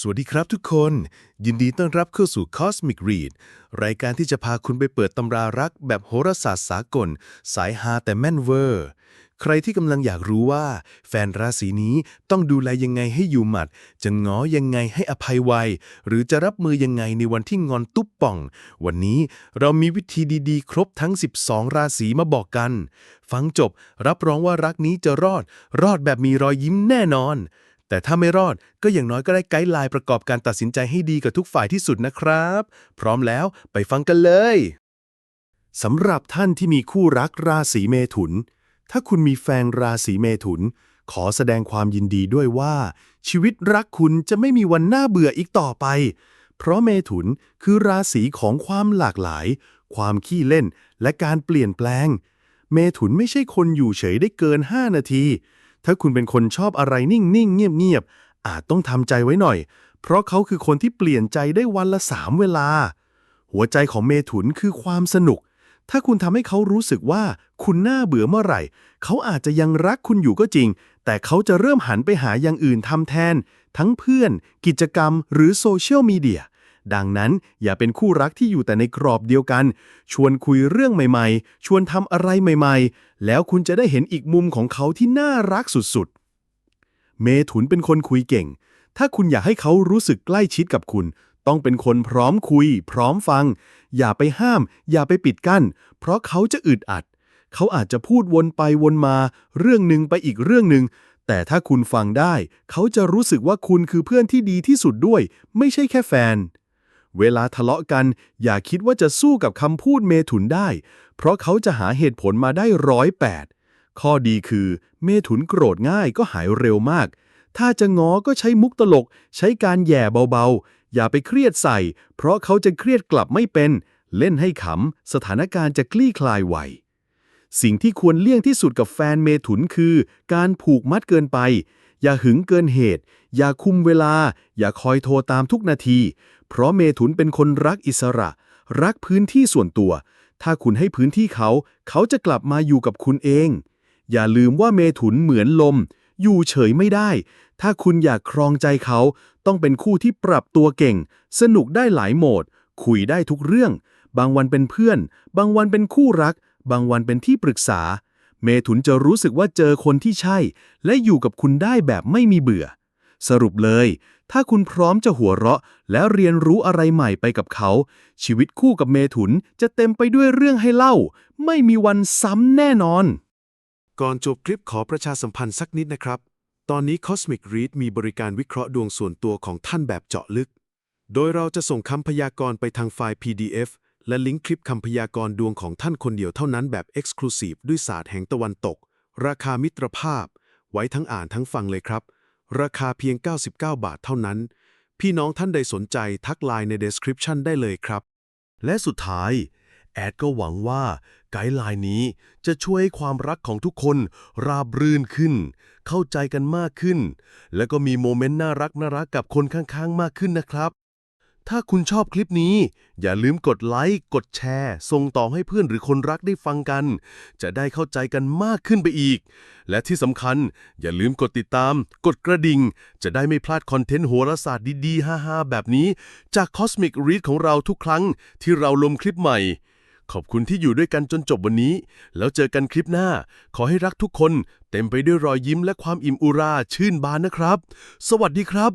สวัสดีครับทุกคน ยินดีต้อนรับเข้าสู่ Cosmic Read รายการที่จะพาคุณไปเปิดตำรารักแบบโหราศาสตร์สากล สายฮาแต่แม่นเวอร์ ใครที่กำลังอยากรู้ว่า แฟนราศีนี้ต้องดูแลยังไงให้อยู่หมัด จะง้อยังไงให้อภัยไว หรือจะรับมือยังไงในวันที่งอนตุ๊บป่อง วันนี้เรามีวิธีดีๆ ครบทั้ง 12 ราศีมาบอกกัน ฟังจบรับรองว่ารักนี้จะรอด รอดแบบมีรอยยิ้มแน่นอน แต่ถ้าไม่รอดก็อย่างน้อยก็ได้ไกด์ไลน์ประกอบการตัดสินใจให้ดีกับทุกฝ่ายที่สุดนะครับ พร้อมแล้วไปฟังกันเลยสำหรับท่านที่มีคู่รักราศีเมถุน ถ้าคุณมีแฟนราศีเมถุน ขอแสดงความยินดีด้วยว่า ชีวิตรักคุณจะไม่มีวันน่าเบื่ออีกต่อไป เพราะเมถุนคือราศีของความหลากหลาย ความขี้เล่นและการเปลี่ยนแปลง เมถุนไม่ใช่คนอยู่เฉยได้เกิน 5 นาที ถ้าคุณเป็นคนชอบอะไรนิ่งๆ เงียบๆ อาจต้องทำใจไว้หน่อย เพราะเขาคือคนที่เปลี่ยนใจได้วันละ3เวลา หัวใจของเมถุนคือความสนุก ถ้าคุณทำให้เขารู้สึกว่าคุณน่าเบื่อเมื่อไหร่ เขาอาจจะยังรักคุณอยู่ก็จริง แต่เขาจะเริ่มหันไปหาอย่างอื่นทำแทน ทั้งเพื่อน กิจกรรม หรือโซเชียลมีเดีย ดังนั้นอย่าเป็นคู่รักที่อยู่แต่ในกรอบเดียวกัน ชวนคุยเรื่องใหม่ๆ ชวนทำอะไรใหม่ๆ แล้วคุณจะได้เห็นอีกมุมของเขาที่น่ารักสุดๆ เมถุนเป็นคนคุยเก่ง ถ้าคุณอยากให้เขารู้สึกใกล้ชิดกับคุณ ต้องเป็นคนพร้อมคุย พร้อมฟัง อย่าไปห้าม อย่าไปปิดกั้น เพราะเขาจะอึดอัด เขาอาจจะพูดวนไปวนมา เรื่องหนึ่งไปอีกเรื่องหนึ่งแต่ถ้าคุณฟังได้ เขาจะรู้สึกว่าคุณคือเพื่อนที่ดีที่สุดด้วย ไม่ใช่แค่แฟน เวลาทะเลาะกันอย่าคิดว่าจะสู้กับคำพูดเมถุนได้ เพราะเขาจะหาเหตุผลมาได้ร้อยแปดข้อดีคือ เมถุนโกรธง่ายก็หายเร็วมาก ถ้าจะง้อก็ใช้มุกตลก ใช้การแย่เบาๆ อย่าไปเครียดใส่ เพราะเขาจะเครียดกลับไม่เป็น เล่นให้ขำ สถานการณ์จะคลี่คลายไวสิ่งที่ควรเลี่ยงที่สุดกับแฟนเมถุนคือ การผูกมัดเกินไป อย่าหึงเกินเหตุ อย่าคุมเวลา อย่าคอยโทรตามทุกนาที เพราะเมถุนเป็นคนรักอิสระ รักพื้นที่ส่วนตัว ถ้าคุณให้พื้นที่เขา เขาจะกลับมาอยู่กับคุณเอง อย่าลืมว่าเมถุนเหมือนลม อยู่เฉยไม่ได้ ถ้าคุณอยากครองใจเขา ต้องเป็นคู่ที่ปรับตัวเก่ง สนุกได้หลายโหมด คุยได้ทุกเรื่อง บางวันเป็นเพื่อน บางวันเป็นคู่รัก บางวันเป็นที่ปรึกษา เมถุนจะรู้สึกว่าเจอคนที่ใช่ และอยู่กับคุณได้แบบไม่มีเบื่อ สรุปเลย ถ้าคุณพร้อมจะหัวเราะ และเรียนรู้อะไรใหม่ไปกับเขา ชีวิตคู่กับเมถุนจะเต็มไปด้วยเรื่องให้เล่า ไม่มีวันซ้ำแน่นอน ก่อนจบคลิปขอประชาสัมพันธ์สักนิดนะครับ ตอนนี้ Cosmic Read มีบริการวิเคราะห์ดวงส่วนตัวของท่านแบบเจาะลึก โดยเราจะส่งคำพยากรณ์ไปทางไฟล์ PDF และลิงก์คลิปคำพยากรณ์ดวงของท่านคนเดียวเท่านั้นแบบ Exclusive ด้วยศาสตร์แห่งตะวันตก ราคามิตรภาพ ไว้ทั้งอ่านทั้งฟังเลยครับ ราคาเพียง 99 บาทเท่านั้น พี่น้องท่านใดสนใจทักไลน์ใน Description ได้เลยครับ และสุดท้าย แอดก็หวังว่าไกด์ไลน์นี้จะช่วยให้ความรักของทุกคนราบรื่นขึ้น เข้าใจกันมากขึ้น และก็มีโมเมนต์น่ารักน่ารักกับคนข้างๆ มากขึ้นนะครับ ถ้าคุณชอบคลิปนี้ อย่าลืมกดไลค์ กดแชร์ ส่งต่อให้เพื่อนหรือคนรักได้ฟังกัน จะได้เข้าใจกันมากขึ้นไปอีก และที่สำคัญ อย่าลืมกดติดตาม กดกระดิ่ง จะได้ไม่พลาดคอนเทนต์โหราศาสตร์ดีๆฮ่าๆแบบนี้ จาก Cosmic Read ของเราทุกครั้งที่เราลงคลิปใหม่ ขอบคุณที่อยู่ด้วยกันจนจบวันนี้ แล้วเจอกันคลิปหน้า ขอให้รักทุกคน เต็มไปด้วยรอยยิ้มและความอิ่มอุราชื่นบานนะครับ สวัสดีครับ